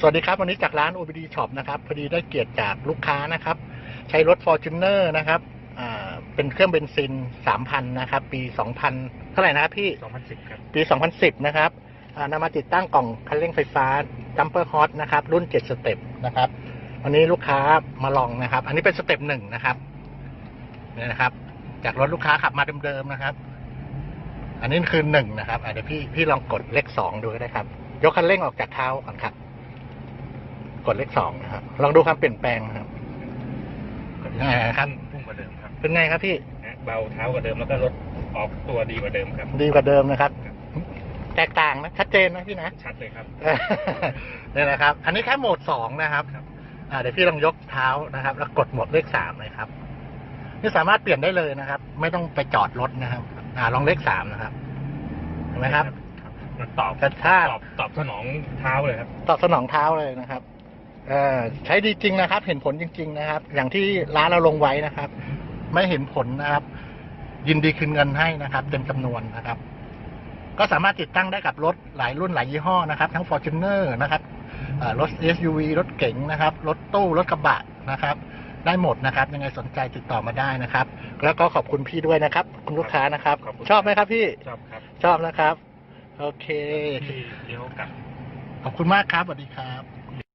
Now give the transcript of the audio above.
สวัสดีครับ วันนี้จากร้าน OBD Shop นะครับ พอดีได้เกียรติจากลูกค้านะครับ ใช้รถ Fortuner นะครับอ่าเป็นเครื่องเบนซิน 3,000 นะครับ ปี 2,000 เท่าไหร่นะครับพี่ 2010 ครับ ปี 2010 นะครับอ่านำมาติดตั้งกล่องคันเร่งไฟฟ้า Jumper Hot นะครับ รุ่น 7 สเต็ปนะครับ วันนี้ลูกค้ามาลองนะครับ อันนี้เป็นสเต็ปหนึ่งนะครับเนี่ยนะครับ จากรถลูกค้าขับมาเดิมๆนะครับ อันนี้คือหนึ่งนะครับอะเดี๋ยวพี่พี่ลองกดเลขสองดูก็ได้ครับ ยกคันเร่งออกจากเท้าก่อนครับ กดเลขสองนะครับ ลองดูความเปลี่ยนแปลงนะครับยังไงครับพุ่งกว่าเดิมครับเป็นไงครับพี่นะเบาเท้ากว่าเดิมแล้วก็รถออกตัวดีกว่าเดิมครับ ดีกว่าเดิมนะครับ แตกต่างนะชัดเจนนะพี่นะชัดเลยครับเนี่ยนะครับ อันนี้แค่โหมดสองนะครับครับอ่าเดี๋ยวพี่ลองยกเท้านะครับ แล้วกดโหมดเลขสามเลยครับนี่สามารถเปลี่ยนได้เลยนะครับ ไม่ต้องไปจอดรถนะครับ อ่า ลองเลขสามนะครับเห็นไหมครับมันตอบกระชากตอบตอบสนองเท้าเลยครับ ตอบสนองเท้าเลยนะครับเออ ใช้ดีจริงนะครับ เห็นผลจริง ๆ นะครับ อย่างที่ร้านเราลงไว้นะครับ ไม่เห็นผลนะครับ ยินดีคืนเงินให้นะครับเต็มจำนวนนะครับ ก็สามารถติดตั้งได้กับรถหลายรุ่นหลายยี่ห้อนะครับ ทั้ง Fortuner นะครับเอ่อรถ SUV รถเก๋งนะครับ รถตู้รถกระบะนะครับ ได้หมดนะครับ ยังไงสนใจติดต่อมาได้นะครับ แล้วก็ขอบคุณพี่ด้วยนะครับ คุณลูกค้านะครับขอบคุณชอบไหมครับพี่ชอบครับชอบนะครับ โอเคที่เลี้ยวกลับขอบคุณมากครับสวัสดีครับ